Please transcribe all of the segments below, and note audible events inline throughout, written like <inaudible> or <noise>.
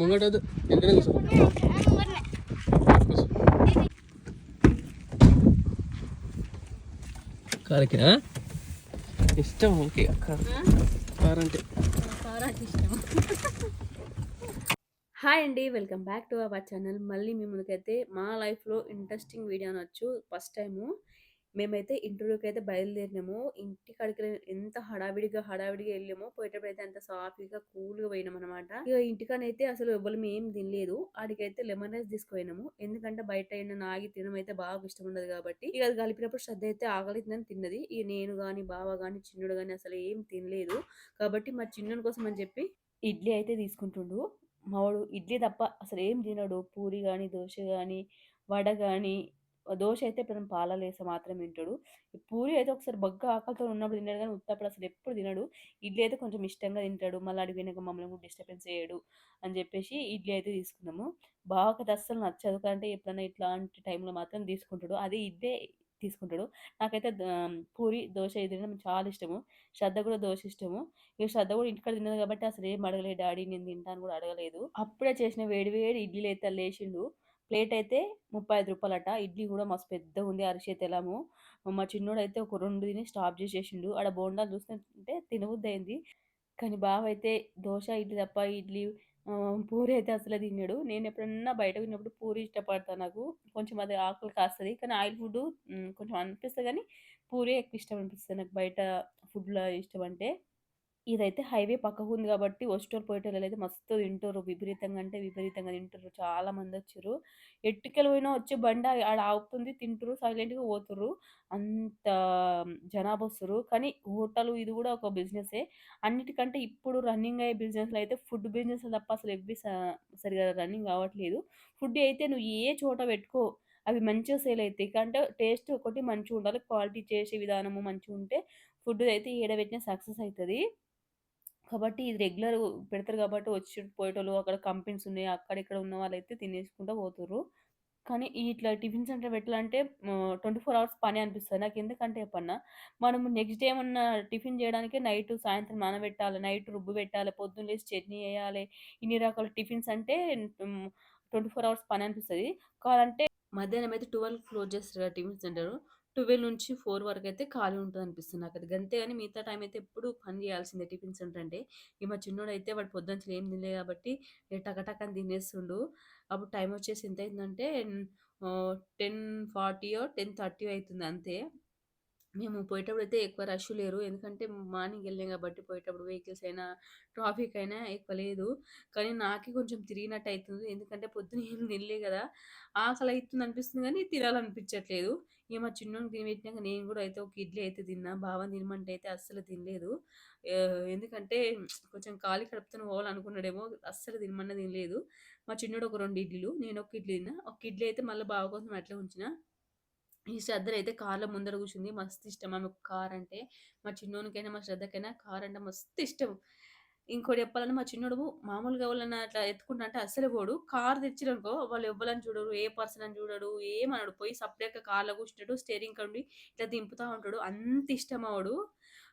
ముంగట ఎక్కడ కూర్చో కారకినా? ఇష్టం ఓకే కార్. అంటే హాయ్ అండి welcome back to our channel. మళ్ళీ మీ ముందుకైతే మా లైఫ్లో ఇంట్రెస్టింగ్ వీడియో అనొచ్చు ఫస్ట్ టైము. మేమైతే ఇంటర్వ్యూకి అయితే బయలుదేరినాము. ఇంటికాడికి ఎంత హడావిడిగా హడావిడిగా వెళ్ళామో పోయేటప్పుడు అయితే అంత సాఫీగా కూల్గా పోయినాం అనమాట ఇక ఇంటికానైతే అసలు ఎవ్వరు ఏం తినలేదు. ఆడికైతే లెమన్ రైస్ తీసుకుపోయినాము. ఎందుకంటే బయట అయిన నాగి తినడం అయితే బాగా ఇష్టం ఉండదు కాబట్టి. ఇక అది కలిపినప్పుడు శ్రద్ధ అయితే ఆకలితుందని తిన్నది. ఇక నేను కానీ బావ కానీ చిన్నుడు కానీ అసలు ఏం తినలేదు. కాబట్టి మా చిన్నుని కోసం అని చెప్పి ఇడ్లీ అయితే తీసుకుంటుండు. మావాడు ఇడ్లీ తప్ప అసలు ఏం తినడు. పూరి కానీ దోశ కానీ వడ కానీ దోశ అయితే ఎప్పుడైనా పాలలో వేసి మాత్రం తింటాడు. పూరి అయితే ఒకసారి బగ్గ ఆకలితో ఉన్నప్పుడు తిన్నాడు కానీ ఉత్తప్పుడు అసలు ఎప్పుడు తినడు. ఇడ్లీ అయితే కొంచెం ఇష్టంగా తింటాడు. మళ్ళీ అడిగినాక మమ్మల్ని కూడా డిస్టర్బెన్స్ చేయడు అని చెప్పేసి ఇడ్లీ అయితే తీసుకున్నాము. బావకైతే అస్సలు నచ్చదు. కంటే ఎప్పుడైనా ఇట్లాంటి టైంలో మాత్రం తీసుకుంటాడు. అది ఇడ్లీ తీసుకుంటాడు. నాకైతే పూరి దోశ ఇది తినడం చాలా ఇష్టము. శ్రద్ధ కూడా దోశ ఇష్టము. ఇక శ్రద్ధ కూడా ఇంటికాడ తిన్నది కాబట్టి అసలు ఏం అడగలేదు. డాడీ నేను తింటాను కూడా అడగలేదు. అప్పుడే చేసిన వేడి వేడి ఇడ్లీలు అయితే లేచిండు. ప్లేట్ అయితే ముప్పై ఐదు రూపాయలట. ఇడ్లీ కూడా మస్తు పెద్దగా ఉంది అరిచేతి ఎలాము మా చిన్నోడు అయితే ఒక రెండు తిని స్టాప్ చేసేసిండు. ఆడ బోండాలు చూస్తుంటే తినబుద్ధి అయింది కానీ బావ అయితే దోశ ఇడ్లీ తప్ప ఇడ్లీ పూరి అయితే అసలు తిన్నాడు నేను ఎప్పుడన్నా బయట తిన్నప్పుడు పూరి ఇష్టపడతాను నాకు. కొంచెం అది ఆకలి కాస్తుంది. కానీ ఆయిల్ ఫుడ్ కొంచెం అనిపిస్తుంది కానీ పూరి ఎక్కువ ఇష్టం అనిపిస్తుంది నాకు. బయట ఫుడ్లో ఇష్టం అంటే ఇదైతే హైవే పక్కకు ఉంది కాబట్టి వస్టోర్ పోయేటోళ్ళు అయితే మస్తు తింటారు. విపరీతంగా అంటే విపరీతంగా తింటారు. చాలా మంది వచ్చారు. ఎట్టుకెళ్ళి పోయినా వచ్చే బండి ఆడ ఆగుతుంది తింటారు సైలెంట్గా పోతురు. అంత జనాభా వస్తారు. కానీ హోటల్ ఇది కూడా ఒక బిజినెసే అన్నిటికంటే ఇప్పుడు రన్నింగ్ అయ్యే బిజినెస్లో అయితే ఫుడ్ బిజినెస్ తప్ప అసలు ఎవ్వి స- సరిగా రన్నింగ్ కావట్లేదు. ఫుడ్ అయితే నువ్వు ఏ చోట పెట్టుకో అవి మంచిగా సేల్ అవుతాయి అంటే టేస్ట్ ఒకటి మంచిగా ఉండాలి. క్వాలిటీ చేసే విధానము మంచిగా ఉంటే ఫుడ్ అయితే ఏడబెట్టిన సక్సెస్ అవుతుంది కాబట్టి ఇది రెగ్యులర్ పెడతారు కాబట్టి వచ్చి పోయేటోళ్ళు అక్కడ కంపెనీస్ ఉన్నాయి అక్కడ ఇక్కడ ఉన్న అయితే తినేసుకుంటూ పోతుర్రు. కానీ ఇట్లా టిఫిన్ సెంటర్ పెట్టాలంటే ట్వంటీ ఫోర్ అవర్స్ పని అనిపిస్తుంది. నాకు ఎందుకంటే చెప్పన్నా మనం నెక్స్ట్ డే ఏమన్నా టిఫిన్ చేయడానికి నైట్ సాయంత్రం నానబెట్టాలి నైట్ రుబ్బు పెట్టాలి పొద్దున్న లేచి చట్నీ వేయాలి ఇన్ని రకాల టిఫిన్స్ అంటే ట్వంటీ ఫోర్ అవర్స్ పని అనిపిస్తుంది. కావాలంటే మధ్యాహ్నం అయితే ట్వెల్వ్ క్లోజ్ చేస్తారు టిఫిన్ సెంటర్. ట్వెల్వ్ నుంచి ఫోర్ వరకు అయితే ఖాళీ ఉంటుంది అనిపిస్తుంది నాకు అది అంతే కానీ మిగతా టైం అయితే ఎప్పుడు పని చేయాల్సిందే టిఫిన్ సెంటర్ అంటే ఈ మా చిన్నోడు అయితే వాడు పొద్దున్న ఏం తినలేదు కాబట్టి టకటక అని తినేస్తుండు. అప్పుడు టైం వచ్చేసి ఎంత అయిందంటే టెన్ ఫార్టీయో టెన్ థర్టీ అవుతుంది అంతే. మేము పోయేటప్పుడు అయితే ఎక్కువ రష్ లేరు. ఎందుకంటే మార్నింగ్ వెళ్ళాం కాబట్టి పోయేటప్పుడు వెహికల్స్ అయినా ట్రాఫిక్ అయినా ఎక్కువ లేదు. కానీ నాకే కొంచెం తిరిగినట్టు అవుతుంది ఎందుకంటే పొద్దున ఏం తినలే కదా. ఆకలి అవుతుంది అనిపిస్తుంది కానీ తినాలనిపించట్లేదు. ఇక మా చిన్నోనికి తిని పెట్టినాక నేను కూడా అయితే ఒక ఇడ్లీ అయితే తిన్నా. బాగా తినమంటే అయితే అస్సలు తినలేదు. ఎందుకంటే కొంచెం ఖాళీ కడుపుతో పోవాలనుకున్నాడేమో అస్సలు తినమన్నా తినలేదు. మా చిన్నోడు ఒక రెండు ఇడ్లీలు నేను ఒక ఇడ్లీ తిన్నా. ఒక ఇడ్లీ అయితే మళ్ళీ బావ కోసం అట్లా ఉంచిన. ఈ శ్రద్ధ అయితే కార్లో ముందర కూర్చుంది. మస్తు ఇష్టం. ఆమె కార్ అంటే మా చిన్నోనికైనా మా శ్రద్ధకైనా కార్ అంటే మస్తు ఇష్టం. ఇంకోటి చెప్పాలని మా చిన్నోడు మామూలుగా ఎవరన్నా అట్లా ఎత్తుకుంటా అంటే అస్సలు పోడు. కార్ తెచ్చిరనుకో వాళ్ళు ఎవ్వరని చూడరు. ఏ పర్సన్ అని చూడడు. ఏమనడు పోయి సపరేట్గా కార్లో కూర్చుంటాడు. స్టేరింగ్ కండి ఇట్లా దింపుతా ఉంటాడు. అంత ఇష్టం అవడు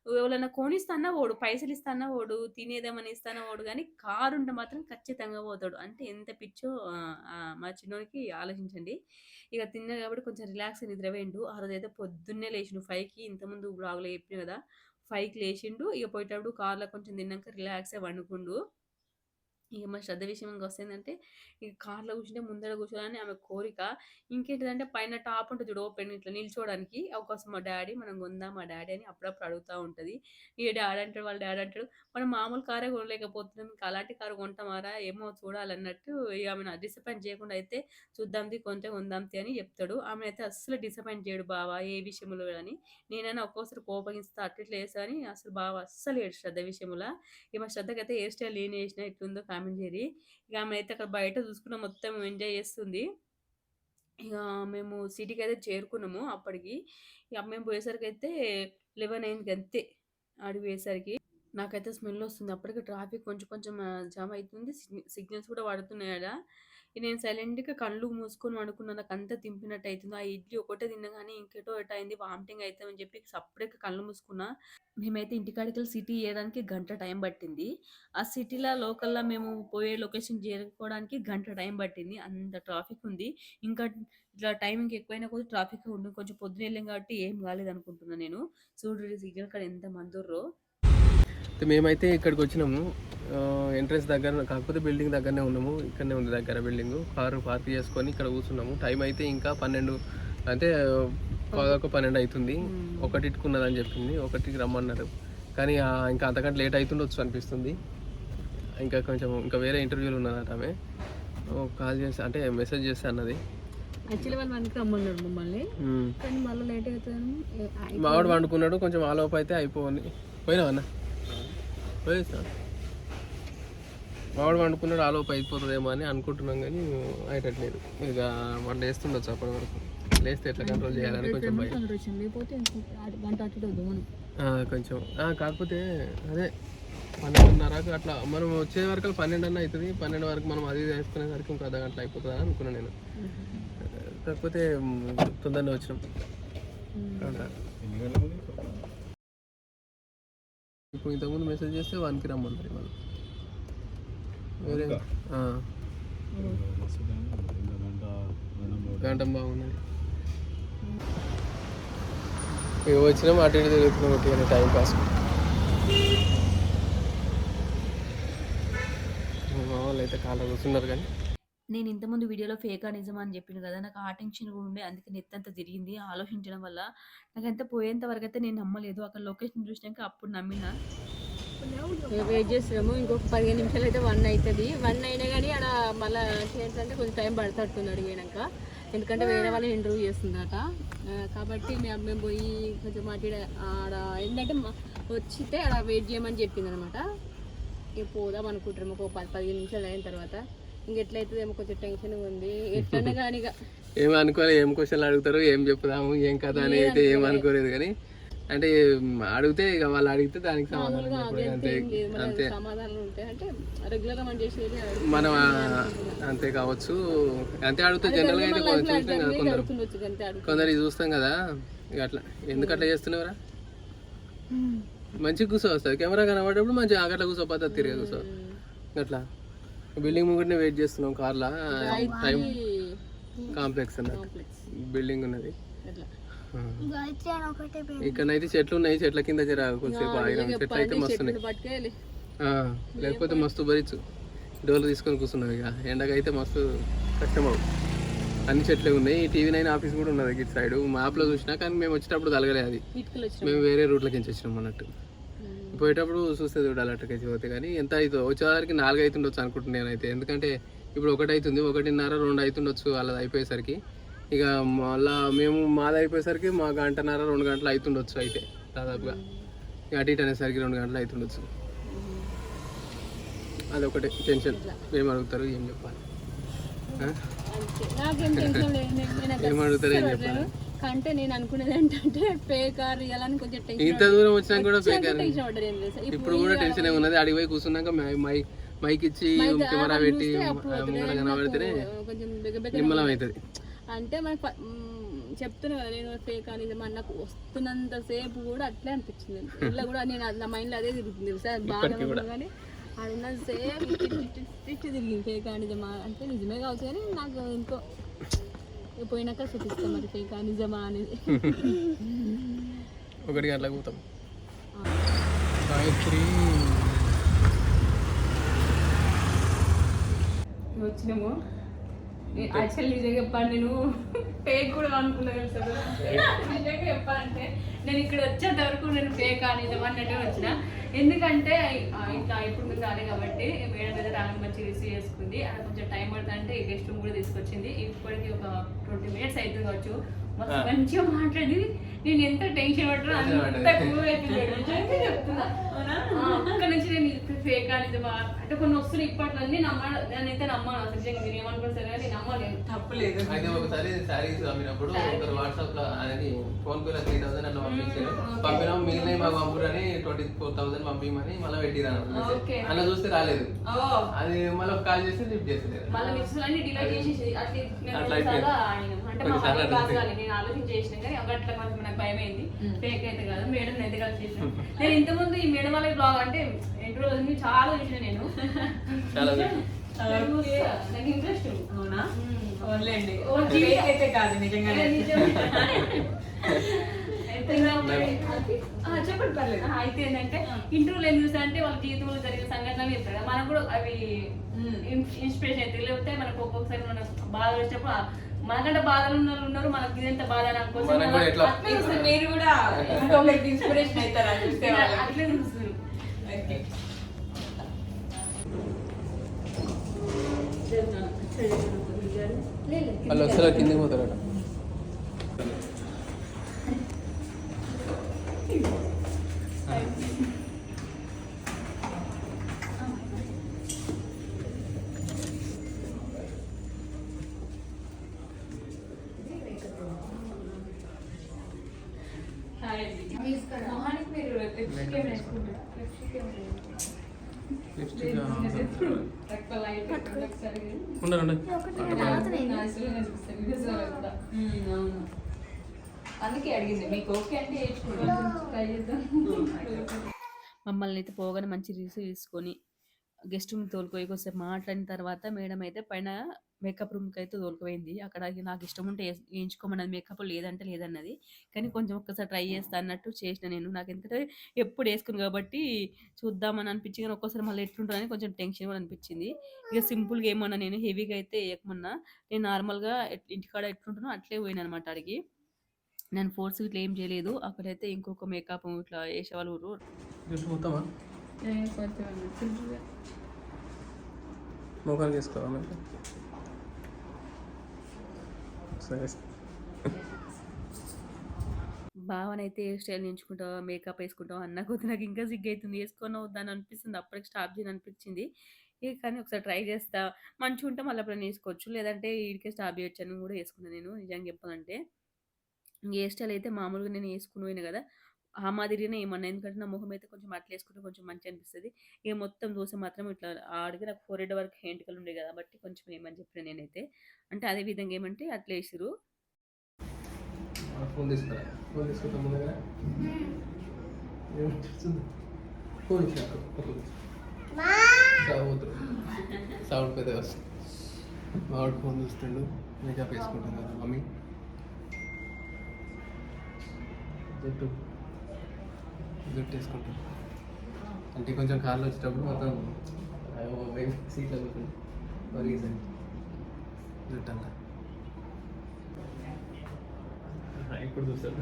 ఎవరైనా కొనిస్తానా ఓడు పైసలు ఇస్తానా ఓడు తినేదేమని ఇస్తానా ఓడు కానీ కారు ఉంటే మాత్రం ఖచ్చితంగా పోతాడు. అంటే ఎంత పిచ్చో మా చిన్నోడికి ఆలోచించండి. ఇక తిన్నా కాబట్టి కొంచెం రిలాక్స్ నిద్రవేయండు ఆ రోజు అయితే పొద్దున్నే లేచిండు ఫైవ్కి. ఇంతకుముందు బ్లాగ్లో చెప్పిన కదా ఫైవ్కి లేచిండు. ఇక పోయేటప్పుడు కార్లో కొంచెం తిన్నాక రిలాక్స్ అయ్యి వండుకుండు. ఇక మా శ్రద్ధ విషయం ఇంకా వస్తుందంటే ఇక కార్లో కూర్చుంటే ముందర కూర్చోవాలని ఆమె కోరిక. ఇంకేంటిదంటే పైన టాప్ ఉంటుంది చూడు ఓపెన్ ఇట్లా నిల్చోవడానికి అవకాశం మా డాడీ మనం కొందాం మా డాడీ అని అప్పుడప్పుడు అడుగుతూ ఉంటుంది. ఈ డాడీ అంటాడు వాళ్ళ డాడీ అంటాడు మనం మామూలు కారే కొనలేకపోతున్నాం ఇంకా అలాంటి కారు కొంటామారా ఏమో చూడాలన్నట్టు ఇక ఆమెను డిసప్పాయింట్ చేయకుండా అయితే చూద్దాంది కొంటే కొందాంది అని చెప్తాడు. ఆమె అయితే అస్సలు డిసప్పాయింట్ చేయడు బావా ఏ విషయంలో అని. నేనైనా ఒక్కోసారి కోపగిస్తా అట్లా ఇట్లా వేస్తా అని అసలు బావ అస్సలు ఏడు శ్రద్ధ విషయంలో. ఇక మా శ్రద్ధకైతే అయితే హెయిర్ స్టైల్ ఏం చేసినా ఎట్లుందో కామెంట్ చేయరి ఇక ఆమె అయితే అక్కడ బయట చూసుకున్న మొత్తం ఎంజాయ్ చేస్తుంది. ఇక మేము సిటీకి అయితే చేరుకున్నాము అప్పటికి. ఇక మేము పోయేసరికి అయితే లెవెన్ అయింది అంతే ఆడికి పోయేసరికి. నాకైతే స్మెల్ వస్తుంది. అప్పటికి ట్రాఫిక్ కొంచెం కొంచెం జామ్ అవుతుంది. సిగ్నల్స్ కూడా పడుతున్నాయి ఆడ. నేను సైలెంట్‌గా కళ్ళు మూసుకొని అనుకున్నాను నాకు అంతా తింపినట్టు అవుతుంది ఆ ఇడ్లీ ఒకటే తిన్నగానే ఇంకెటో ఎట అయింది. వామిటింగ్ అవుతామని చెప్పి సపరేట్గా కళ్ళు మూసుకున్నా. మేమైతే ఇంటికాడికెళ్ళి సిటీ చేయడానికి గంట టైం పట్టింది. ఆ సిటీ‌ల లోకల్‌లో మేము పోయే లొకేషన్ చేరుకోవడానికి గంట టైం పట్టింది. అంత ట్రాఫిక్ ఉంది. ఇంకా ఇట్లా టైమింగ్ ఎక్కువైనా కొంచెం ట్రాఫిక్ ఉండి కొంచెం పొద్దున వెళ్ళాం కాబట్టి ఏం కాలేదు అనుకుంటున్నాను నేను. చూడు సిగ్నల్ కాడ ఎంత మందుర్రో. అయితే మేమైతే ఇక్కడికి వచ్చినాము. ఎంట్రన్స్ దగ్గర కాకపోతే బిల్డింగ్ దగ్గరనే ఉన్నాము. ఇక్కడనే ఉంది దగ్గర బిల్డింగ్ కారు పార్క్ చేసుకొని ఇక్కడ కూర్చున్నాము. టైం అయితే ఇంకా పన్నెండు అంటే పదొక పన్నెండు అవుతుంది ఒకటికి ఉన్నదని చెప్పింది. ఒకటికి రమ్మన్నారు. కానీ ఇంకా అంతకంటే లేట్ అవుతుండొచ్చు అనిపిస్తుంది. ఇంకా కొంచెం ఇంకా వేరే ఇంటర్వ్యూలు ఉన్నదట ఆమె. కాల్ చేసి అంటే మెసేజ్ చేస్తే అన్నది. యాక్చువల్లీ వాళ్ళు మనకి రమ్మన్నారు మమ్మల్ని. ఉమ్. కానీ మళ్ళీ లేట్ అవుతుందని మావాడు వండుకున్నాడు. కొంచెం ఆలోపు అయితే అయిపోని పోయినావా పోయేసా మావాడు వండుకున్నాడు ఆలోపు అయిపోతుందేమో అని అనుకుంటున్నాం కానీ అయ్యేటట్లేదు. ఇక వాళ్ళు లేస్తుండొచ్చు అప్పటి వరకు. లేస్తే ఎట్లా కంట్రోల్ చేయాలని కొంచెం భయం. కొంచెం. ఆ, కాకపోతే అదే పన్నెండున్నరకు అట్లా మనం వచ్చే వరకు పన్నెండు అన్న అవుతుంది. పన్నెండు వరకు మనం అది వేసుకునేసరికి ఇంకో అర్ధ గంటలు అయిపోతుంది అని అనుకున్నాను నేను. కాకపోతే తొందరనే వచ్చినాం. ఇప్పుడు ఇంతకుముందు మెసేజ్ చేస్తే వన్కి రమ్మన్నారు వాళ్ళు వేరే గంట బాగున్నది ఇక వచ్చినాం అటు ఇటు తిరుగుతున్నాం ఒకటి టైం పాస్ మా వాళ్ళు అయితే కాళ్ళ కూర్చున్నారు కానీ. నేను ఇంతకుముందు వీడియోలో ఫేకా నిజమా అని చెప్పింది కదా నాకు ఆ టెన్షన్ కూడా ఉండే అందుకే నెత్ అంతా తిరిగింది. ఆలోచించడం వల్ల నాకంతా పోయేంత వరకు అయితే నేను నమ్మలేదు. అక్కడ లొకేషన్ చూసినాక అప్పుడు నమ్మిన. వెయిట్ చేస్తున్నాము. ఇంకొక పదిహేను నిమిషాలు అయితే వన్ అవుతుంది వన్ అయినా కానీ ఆడ మళ్ళీ ఏంటంటే కొంచెం టైం పడుతుంది అడిగినాక. ఎందుకంటే వేరే వాళ్ళని ఇంటర్వ్యూ చేస్తుందట. కాబట్టి మేము మేము పోయి కొంచెం ఇటు ఆడ ఏంటంటే వచ్చితే ఆడ వెయిట్ చేయమని చెప్పింది అనమాట ఇక పోదాం అనుకుంటున్నాము. ఒక పది పదిహేను నిమిషాలు అయిన తర్వాత. ఇంక ఎట్లయితుందేమో కొంచెం టెన్షన్ ఉంది. ఎట్లన్నా <laughs> కానీ ఏం అనుకోలేదు ఏం క్వశ్చన్లు అడుగుతారు ఏం చెప్పుదాము ఏం కథ అని అయితే ఏం అనుకోలేదు కానీ అంటే అడిగితే ఇక వాళ్ళు అడిగితే దానికి సమాధానం అంతే అంతే. సమాధానాలు ఉంటాయి అంటే రెగ్యులర్గా మనం చేసేది మనం ఆ, అంతే కావచ్చు. అంతే అడిగితే జనరల్గా అయితే కొంచెం చూస్తాం కదా కొందరు. కొందరు చూస్తాం కదా ఇక అట్లా. ఎందుకు అట్లా చేస్తున్నావురా? మంచిగా కూర్చో వస్తుంది. కెమెరా కనబడేటప్పుడు మంచిగా అట్లా కూర్చో పద్ధతి తిరిగి కూర్చో. అట్లా. బిల్డింగ్ ముంగటనే వెయిట్ చేస్తున్నాం కార్లా. టైం కాంప్లెక్స్ అన్నట్టు కాంప్లెక్స్ బిల్డింగ్ ఉన్నది. ఆ. ఇక్కడనైతే చెట్లు ఉన్నాయి చెట్ల కింద జర కొద్దిసేపు ఆగినాం. చెట్లు అయితే మస్తు ఉన్నాయి లేకపోతే మస్తు భరించు. డోర్లు తీసుకొని కూర్చున్నాం ఇక. ఎండకైతే మస్తు కష్టం అవు అన్ని చెట్లే ఉన్నాయి. ఈ టీవీ నైన్ ఆఫీస్ కూడా ఉన్నది ఇటు సైడ్. మ్యాప్లో చూసినా కానీ మేము వచ్చేటప్పుడు తలగలే అది. మేము వేరే రూట్లకి వచ్చినాం అన్నట్టు. పోయేటప్పుడు చూస్తే చూడాలి అట్టకైతే పోతే కానీ ఎంత అవుతుందో. వచ్చేవారికి నాలుగు అవుతుండొచ్చు అనుకుంటున్నాను నేనైతే. ఎందుకంటే ఇప్పుడు ఒకటి అవుతుంది ఒకటిన్నర రెండు అవుతుండొచ్చు వాళ్ళది అయిపోయేసరికి. ఇక మళ్ళా మేము మాది అయిపోయేసరికి మా గంటన్నర రెండు గంటలు అవుతుండొచ్చు అయితే దాదాపుగా. ఇక అటు ఇటు అనేసరికి రెండు గంటలు అవుతుండొచ్చు. అదొకటి టెన్షన్. ఏం అడుగుతారు ఏం చెప్పాలి? అది ఏం అడుగుతారు ఏం చెప్పాలి. కంటే నేను అనుకునేది ఏంటంటే రియల్ అని కొంచెం టెన్షన్ ఇంత దూరం వచ్చినా కూడా అని. టెన్షన్ ఏం లేదు ఇప్పుడు కూడా టెన్షన్ ఉన్నది. అడిగి పోయి కూర్చున్నాక మై- మైక్ ఇచ్చి కెమెరా పెట్టి కనబడితేనే బిగ్గ నిమ్మలం అవుతుంది. అంటే మనకు చెప్తున్నా కదా నేను ఫేక్ అని ఇది నాకు వస్తున్నంత సేపు కూడా అట్లే అనిపించింది. ఇలా కూడా నేను నా మైండ్లో అదే తిరుగుతుంది తెలుసా? బాగా కానీ అది ఉన్నంత సేపు తిరిగింది. ఫేక్ అని అంటే నిజమే కావచ్చు కానీ నాకు ఇక పోయినాక చూపిస్తాం మరి ఫేక్ అని నిజమా అనేది. <laughs> ఒకటి గంటలకు పోతాం. గాయత్రి. వచ్చినాము. యాక్చువల్ నిజంగా చెప్పాను నేను ఫేక్ కూడా అనుకున్నాను తెలుసా నిజంగా చెప్పాలంటే నేను ఇక్కడ వచ్చేంత వరకు నేను ఫేక్ అనేది అన్నట్టు వచ్చిన. ఎందుకంటే ఇంకా ఇప్పుడు మీరు రాలే కాబట్టి మేడం మీద రాలని మంచిగా రిసీవ్ చేసుకుంది. అది కొంచెం టైం పడుతుంది అంటే గెస్ట్ రూమ్ కూడా తీసుకొచ్చింది. ఇప్పటికి ఒక ట్వంటీ మినిట్స్ అవుతుంది కావచ్చు. మస్తు మంచిగా మాట్లాడి నేను ఎంత టెన్షన్ పడుతున్నా అంత కూల్ చెప్తున్నా. నిమిషం నుంచి నేను ఫేక్ అనేది అంటే కొన్ని వస్తున్నాయి ఇప్పట్లో అన్ని నమ్మాను నేనైతే నమ్మాను అసలు మీరు ఏమనుకుంటారు సరే నేను నమ్మలేదు. తప్పలేదు అయితే ఒకసారి శారీస్ అమ్మినప్పుడు ఒకరు వాట్సాప్లో అనేది ఫోన్ పే లో త్రీ థౌసండ్ అట్లా పంపించారు. పంపినాం మిగిలిన మాకు పంపురని ట్వంటీ ఫోర్ థౌసండ్ పంపించమని మళ్ళీ పెట్టిరాను. అలా చూస్తే రాలేదు. ఓ. అది మళ్ళీ కాల్ చేసి లిఫ్ట్ చేసలేదు మళ్ళీ మిక్స్ అన్ని డిలీట్ అట్లా. ఆడినాం. అంటే బాగా నేను ఆలోచన చేసిన కానీ అట్లా కొంచెం నాకు భయం అయింది ఫేక్ అయితే కాదు మేడం అయితే కలిసి చేసిన. నేను ఇంతకుముందు ఈ మేడం వాళ్ళ బ్లాగ్ అంటే ఎన్ని రోజుల నుంచి చాలా చూసిన నేను. నేను. నాకు ఇంట్రెస్ట్ అవునా? ఓన్లేండి ఓ జీవితం. Fake అయితే కాదు నిజంగానే. <laughs> చెప్పండి పర్లేదు. ఆ, అయితే ఏంటంటే ఇంటర్వ్యూలు ఏం చూసా అంటే వాళ్ళ జీవితంలో జరిగిన సంఘటనలు చెప్తారు మనకు కూడా అవి ఇన్స్పిరేషన్ అయితే లేకపోతే మనకు ఒక్కొక్కసారి మనకు బాధ వచ్చినప్పుడు మనకంటే బాధలు ఉన్న వాళ్ళు ఉన్నారు మనకి ఇదంత బాధ అని అనుకోవచ్చు. మీరు కూడా <laughs> ఇన్స్పిరేషన్ అవుతారా చూస్తే అట్లే చూస్తారు Okay. వాళ్ళు వస్తారు కిందకి పోతారట <laughs> మొహానికి మీరు లిప్స్టిక్ ఏమైనా వేసుకుంటారా? లిప్స్టిక్ ఏమైనా లిప్స్టిక్ తక్కువ లైట్ ఒకసారి ఉండరు అవును అందుకే అడిగింది మీకు ఓకే అంటే ట్రై చేద్దాం మమ్మల్ని అయితే పోగానే మంచి రిసీవ్ తీసుకొని గెస్ట్ రూమ్ తోలుకోయి కొంచెం మాట్లాడిన తర్వాత మేడం అయితే పైన మేకప్ రూమ్కి అయితే తోలుకుపోయింది అక్కడ నాకు ఇష్టం ఉంటే వేయించుకోమన్నది మేకప్ లేదంటే లేదన్నది. కానీ కొంచెం ఒక్కసారి ట్రై చేస్తా అన్నట్టు చేసిన నేను. నాకు ఎందుకంటే ఎప్పుడు వేసుకుని కాబట్టి చూద్దామని అనిపించింది. కానీ ఒక్కోసారి మళ్ళీ ఎట్లుంటుందని కొంచెం టెన్షన్ కూడా అనిపించింది. ఇక సింపుల్గా ఏమన్నా నేను హెవీగా అయితే వేయకమన్నా. నేను నార్మల్గా ఇంటికాడ ఎట్లుంటానో అట్లే పోయిన అనమాట అడిగి. నేను ఫోర్స్ ఇట్లా ఏం చేయలేదు. అక్కడైతే ఇంకొక మేకప్ ఇట్లా వేసేవాళ్ళు ఊరు లిప్స్ మొత్తమా కొంచెం సింపుల్గా ముఖానికి వేసుకోవా మరి సరే. భావనైతే హెయిర్ స్టైల్ ఎంచుకుంటావా మేకప్ వేసుకుంటావా అన్న కొద్ది నాకు ఇంకా సిగ్గు అవుతుంది వేసుకొని వద్దని అనిపిస్తుంది. అప్పటికి స్టాప్ చేయని అనిపించింది. ఇక కానీ ఒకసారి ట్రై చేస్తా. మంచిగా ఉంటే మళ్ళీ అప్పుడు వేసుకోవచ్చు. లేదంటే వీడికే స్టాప్ చేయొచ్చు అని కూడా వేసుకున్నాను నేను. నిజంగా చెప్పాలంటే. ఇంక హెయిర్ స్టైల్ అయితే మామూలుగా నేను వేసుకుని పోయినా కదా ఆ మాదిరినే ఏమన్నా. ఎందుకంటే నా మొహం అయితే కొంచెం అట్లా వేసుకుంటే కొంచెం మంచి అనిపిస్తుంది. ఇక మొత్తం దోశ మాత్రం ఇట్లా ఆడికి నాకు ఫోర్ హెడ్ వరకు హెంటికలు ఉండే కాబట్టి కొంచెం ఏమని చెప్పిన నేనైతే. అంటే అదే విధంగా ఏమంటే అట్లా వేసిరు ఫోన్ తీసుకురా ఫోన్ తీసుకుంటా ముందుగా ఏమనిపిస్తుంది ఫోన్ ఇచ్చాక సౌండ్ పెద్ద వస్తుంది. మావాడు ఫోన్ చూస్తుండు. మేకప్ వేసుకుంటాను కదా మమ్మీ. జట్టు. జుట్టు వేసుకుంటాను అంటే కొంచెం కార్లో వచ్చేటప్పుడు మొత్తం సీట్లో కూర్చుంది ఒరిగేసాను జుట్టు అంతా ఇప్పుడు చూస్తాడు.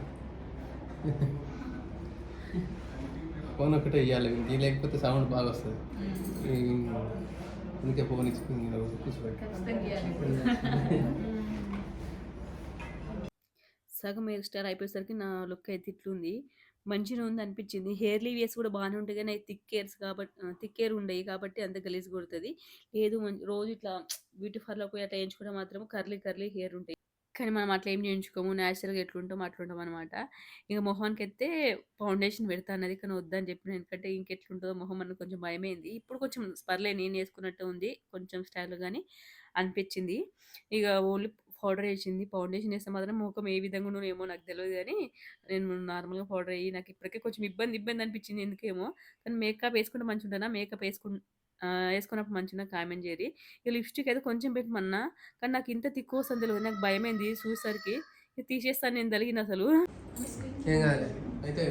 ఫోన్ ఒకటే ఇవ్వాలి ఇది లేకపోతే సౌండ్ బాగా వస్తుంది. అందుకే ఫోన్ ఇచ్చుకుని కూర్చోబెట్టి. <laughs> సగం హెయిర్ స్టైల్ అయిపోయేసరికి నా లుక్ అయితే ఇట్లుంది. మంచిగా ఉంది అనిపించింది హెయిర్ లీవియర్స్ కూడా బాగానే ఉంటాయి కానీ థిక్ హెయిర్స్ కాబట్టి థిక్ హెయిర్ ఉండేవి కాబట్టి అంత గలీజ్ కొడుతుంది. లేదు రోజు ఇట్లా బ్యూటీ పార్లర్ పోయి అట్లా వేయించుకుంటే మాత్రం కర్లీ కర్లీ హెయిర్ ఉంటాయి. కానీ మనం అట్లా ఏం చేయించుకోము. న్యాచురల్గా ఎట్లుంటాం అట్లుంటాం అనమాట ఇంకా మొహానికి అయితే ఫౌండేషన్ పెడతా అన్నది కానీ వద్దని చెప్పిన ఎందుకంటే ఇంకెట్లుంటుందో మొహం అని కొంచెం భయమైంది. ఇప్పుడు కొంచెం పర్లేదు నేను వేసుకున్నట్టు ఉంది కొంచెం స్టైల్ కానీ అనిపించింది. ఇక ఓన్లీ పౌడర్ వేసింది. ఫౌండేషన్ వేస్తే మాత్రం ముఖం ఏ విధంగా ఏమో నాకు తెలియదు కానీ నేను నార్మల్గా పౌడర్ వేయి. నాకు ఇప్పటికే కొంచెం ఇబ్బంది ఇబ్బంది అనిపించింది ఎందుకేమో. కానీ మేకప్ వేసుకుంటే మంచిగా ఉంటానా మేకప్ వేసుకు ఆ, వేసుకున్నప్పుడు మంచిగా కామెంట్ చేయరి. ఇక లిప్స్టిక్ అయితే కొంచెం పెట్టమన్నా కానీ నాకు ఇంత తిక్కువ వస్తుంది తెలియదు నాకు భయమైంది చూసేసరికి. ఇక తీసేస్తాను నేను తలిగిన అసలు. అయితే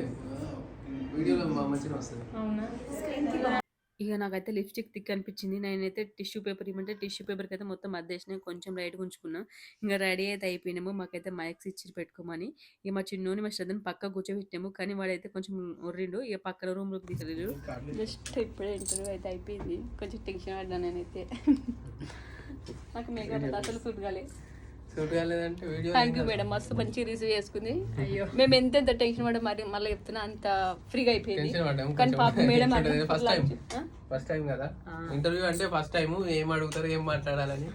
వీడియోలో మా మంచిగా వస్తుంది. అవునా? ఇక నాకైతే లిప్స్టిక్ థిక్ అనిపించింది. నేనైతే టిష్యూ పేపర్ ఇవ్వమంటే టిష్యూ పేపర్కి అయితే మొత్తం అద్దేసిన కొంచెం లైట్ ఉంచుకున్నా. ఇంకా రెడీ అయితే అయిపోయినాము. మాకైతే మైక్స్ ఇచ్చి పెట్టుకోమని. ఇక మా చిన్నోని మా శ్రద్ధని పక్క కూర్చోబెట్టాము కానీ వాడైతే కొంచెం ఉర్రిండు ఇక పక్కన రూమ్లోకి తీసుకెళ్ళారు. జస్ట్ ఇప్పుడే ఇంటర్వ్యూ అయితే అయిపోయింది. కొంచెం టెన్షన్ పడ్డా నేనైతే. <laughs> నాకు మేకప్ అసలు సూట్ థ్యాంక్ యూ మేడం మస్తు మంచి రిసీవ్ చేసుకుంది. మేము ఎంత ఎంత టెన్షన్ పడ్డా మరి మళ్ళీ చెప్తున్నా అంత ఫ్రీగా అయిపోయింది. కానీ పాప madam first time first time కదా? ఇంటర్వ్యూ అంటే ఫస్ట్ టైం ఏం అడుగుతారు ఏం మాట్లాడాలని?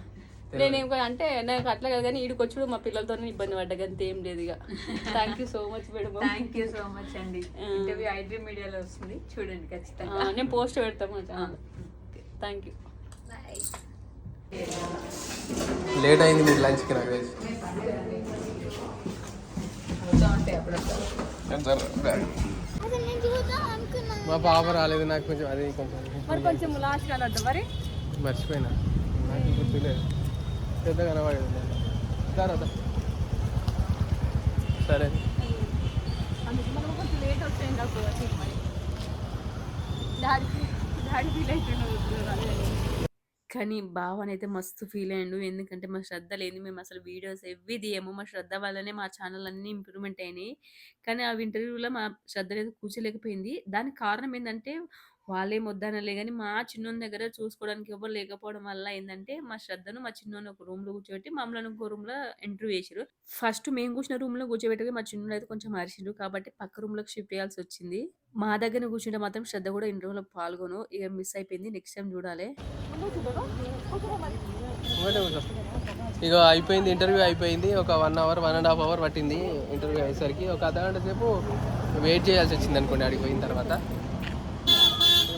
నేనేం అంటే నాకు అట్లా కాదు కానీ ఈడికి వచ్చుడు మా పిల్లలతో ఇబ్బంది పడ్డా అంత ఏం లేదు ఇక. Thank you so much madam thank you so much అండి. ఇంటర్వ్యూ ఐడ్రీ మీడియాలో వస్తుంది. చూడండి ఖచ్చితంగా. నేను పోస్ట్ పెడతాము థ్యాంక్ యూ లేట్ అయింది మీకు లంచ్కి నాకు తెలిసి మా పాప రాలేదు నాకు కొంచెం అది కొంచెం మరి కొంచెం లాస్ట్ కాదు మరి? మర్చిపోయినా. నాకు గుర్తులేదు పెద్ద కనబడేది సరే వద్దా. సరే. మరి డాడీ డాడీ ఫీల్ అవుతున్నాడు కానీ భావన అయితే మస్తు ఫీల్ అయ్యిండు ఎందుకంటే మా శ్రద్ధ లేని మేము అసలు వీడియోస్ ఎవ్వి తీయము మా శ్రద్ధ వల్లనే మా ఛానల్ అన్ని ఇంప్రూవ్మెంట్ అయినాయి. కానీ ఆ ఇంటర్వ్యూలో మా శ్రద్ధ లేదు కూర్చోలేకపోయింది. దానికి కారణం ఏంటంటే వాళ్ళేం వద్దనలే కానీ మా చిన్నోని దగ్గర చూసుకోవడానికి ఎవరు లేకపోవడం వల్ల ఏంటంటే మా శ్రద్ధను మా చిన్నోని ఒక రూమ్లో కూర్చోబెట్టి మమ్మల్ని ఇంకో రూమ్లో ఇంటర్వ్యూ చేసారు ఫస్ట్ మేము కూర్చున్న రూమ్లో కూర్చోబెట్టి మా చిన్నోడు అయితే కొంచెం అరిచిండు కాబట్టి పక్క రూమ్లోకి షిఫ్ట్ చేయాల్సి వచ్చింది. మా దగ్గర కూర్చుంటే మాత్రం శ్రద్ధ కూడా ఇంటర్వ్యూలో పాల్గొను. ఇక మిస్ అయిపోయింది. నెక్స్ట్ టైం చూడాలి. ఇక అయిపోయింది ఇంటర్వ్యూ అయిపోయింది. ఒక one hour one and half hour పట్టింది ఇంటర్వ్యూ అయ్యేసరికి. ఒక అర్ధగంట సేపు వెయిట్ చేయాల్సి వచ్చింది అనుకోండి అడిగిపోయిన తర్వాత.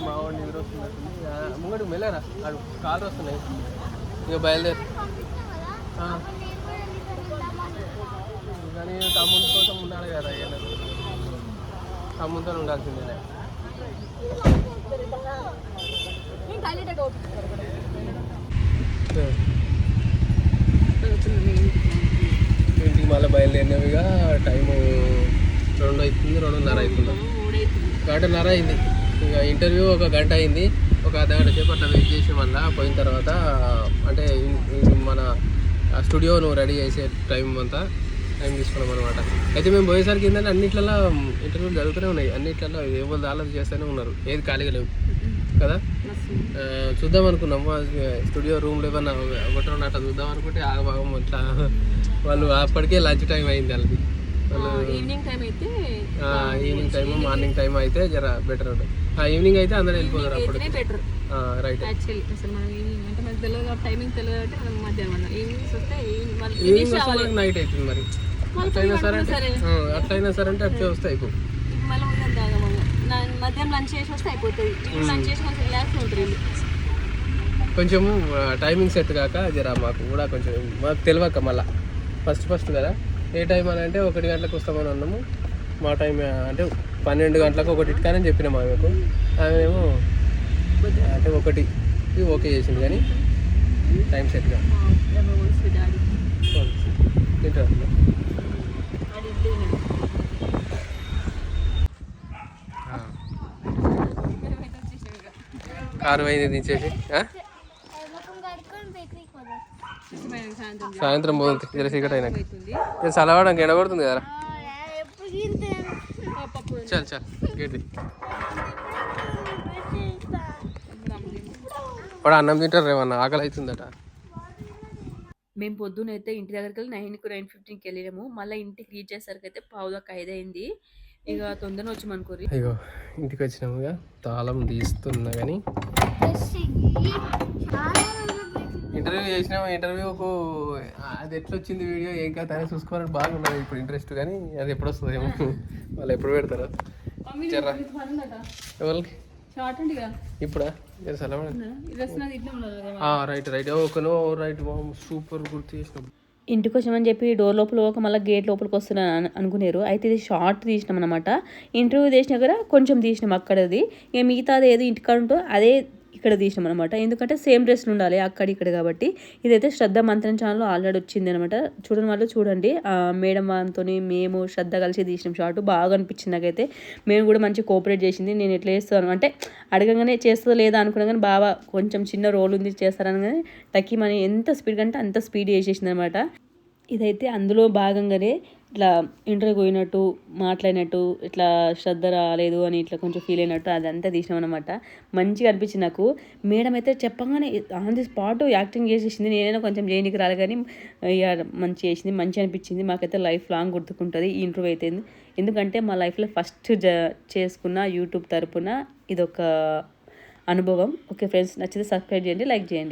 మా వాడు నిద్ర వస్తున్నట్టుంది. ఆ, ముంగడు మెల్లరా అడు కాలు వస్తున్నాయి. ఇక బయలుదేరు. కానీ తమ్ముడి కోసం ఉండాలి కదా ఇక నాకు. తమ్ముడితో ఉండాల్సిందే ఇంటికి మళ్ళీ బయలుదేరినవిగా టైము రెండు అవుతుంది రెండున్నర అవుతుంది గంటన్నర అయింది. ఇక ఇంటర్వ్యూ ఒక గంట అయింది. ఒక అర్ధగంట సేపు అట్లా వెయిట్ చేసి మళ్ళీ పోయిన తర్వాత అంటే మన స్టూడియో నువ్వు రెడీ చేసే టైం అంతా టైం తీసుకున్నాం అనమాట అయితే మేము పోయేసరికి ఏంటంటే అన్నిట్లలో ఇంటర్వ్యూలు జరుగుతూనే ఉన్నాయి. అన్నిట్లలో ఎవరు ఆలోచన చేస్తూనే ఉన్నారు. ఏది ఖాళీగా లేవు. కదా? ఆ, చూద్దాం అనుకున్నాము ఆ స్టూడియో రూమ్లో ఏమన్నా ఒకటి రెండు అట్లా చూద్దాం అనుకుంటే ఆగభాగం ఇట్లా వాళ్ళు అప్పటికే లంచ్ టైం అయింది వాళ్ళది. వాళ్ళు ఈవినింగ్ టైం అయితే ఆ, ఈవినింగ్ టైం మార్నింగ్ టైం అయితే జర బెటర్ ఉంటుంది ఆ ఈవినింగ్ అయితే అందరూ వెళ్ళిపోతారు అప్పుడు రైట్ యాక్చువల్లీ అసలు మనం ఈవినింగ్ అంటే మనకు తెలియదు కాబట్టి టైమింగ్ తెలియదు కాబట్టి మనం మధ్యాహ్నం ఉన్నాం ఈవినింగ్స్ వస్తే ఈవినింగ్ వస్తే నైట్ అవుతుంది మరి. అట్లయినా సరే అంటే అట్లయినా సరే అంటే అట్లే వస్తే అయిపో మళ్ళీ ఉదయం తాగమని మధ్యాహ్నం లంచ్ చేసి వస్తే అయిపోతుంది. లంచ్ చేసి కొంచెం రిలాక్స్ ఉంటుంది. టైమింగ్ సెట్ కాక జర మాకు కూడా కొంచెం మాకు తెలియక మళ్ళా. ఫస్ట్ ఫస్ట్ కదా. ఏ టైం అని అంటే ఒకటి గంటలకు వస్తామని అన్నాము. మా టైం అంటే పన్నెండు గంటలకు ఒకటి కానీ చెప్పినాము ఆమెకు. ఆమెమో అంటే ఒకటి ఓకే చేసింది కానీ టైం సెట్గా తింటారు. కారు అయింది దించేసి సాయంత్రం పోతుంది జర సీకట్ అయినాక. ఎండగొడుతుంది కదా పప్పు చల్ చల్ గేట్ వాడు అన్నం తింటారు ఏమన్నా ఆకలి అవుతుందట మేము పొద్దునైతే ఇంటి దగ్గరికి వెళ్ళి నైన్కి నైన్ ఫిఫ్టీన్కి వెళ్ళాము మళ్ళీ ఇంటికి రీచ్ అయ్యేసరికి అయితే పావుదాకా ఐదు అయింది. ఇక తొందరగా వచ్చి అనుకోరి అయ్యో ఇంటికి వచ్చినాముగా తాళం తీస్తున్నా కానీ ఇంటర్వ్యూ చేసినాము ఇంటర్వ్యూకు అది ఎట్లా వచ్చింది వీడియో ఏం కథ అని చూసుకోవాలని బాగున్నది ఇప్పుడు ఇంట్రెస్ట్ కానీ అది ఎప్పుడు వస్తుంది ఏమో. వాళ్ళు ఎప్పుడు పెడతారు. జర్రా ఎవరికి? ఇప్పుడా? కదా. Right right okay no right super గుర్తు చేసినాం. ఇంటికి వచ్చామని చెప్పి డోర్ లోపల ఒక మళ్ళీ గేట్ లోపలికి వస్తున్నాను అను- అనుకున్నారు అయితే ఇది షార్ట్ తీసినాం అనమాట ఇంటర్వ్యూ తీసిన కదా కొంచెం తీసినాం అక్కడది. ఇక మిగతాది ఏది ఇంటికాడ ఉంటో అదే ఇక్కడ తీసినాం అనమాట ఎందుకంటే సేమ్ డ్రెస్లు ఉండాలి అక్కడ ఇక్కడ కాబట్టి. ఇదైతే శ్రద్ధ మంత్రం ఛానల్ ఆల్రెడీ వచ్చింది అనమాట చూడని వాళ్ళు చూడండి. మేడం వాళ్ళతో మేము శ్రద్ధ కలిసి తీసినాం. షాట్ బాగా అనిపించింది నాకైతే. మేము కూడా మంచి కోఆపరేట్ చేసింది. నేను ఎట్లా చేస్తాను అంటే అడగంగానే చేస్తుందో లేదా అనుకున్నా కానీ బాగా కొంచెం చిన్న రోల్ ఉంది చేస్తారని కానీ టక్కీ మనీ ఎంత స్పీడ్ అంటే అంత స్పీడ్ చేసేసింది అనమాట ఇదైతే అందులో భాగంగానే ఇట్లా ఇంటర్వ్యూ పోయినట్టు మాట్లాడినట్టు ఇట్లా శ్రద్ధ రాలేదు అని ఇట్లా కొంచెం ఫీల్ అయినట్టు అదంతా తీసినాం అనమాట మంచిగా అనిపించింది నాకు. మేడం అయితే చెప్పగానే ఆన్ ది స్పాట్ యాక్టింగ్ చేసేసింది. నేనైనా కొంచెం చేయనికి రాలి కానీ ఇక మంచి చేసింది మంచి అనిపించింది. మాకైతే లైఫ్ లాంగ్ గుర్తుకుంటుంది. ఈ ఇంటర్వ్యూ అయితే ఎందుకంటే మా లైఫ్లో ఫస్ట్ జ చేసుకున్న యూట్యూబ్ తరపున ఇదొక అనుభవం. ఓకే ఫ్రెండ్స్ నచ్చితే సబ్స్క్రైబ్ చేయండి లైక్ చేయండి.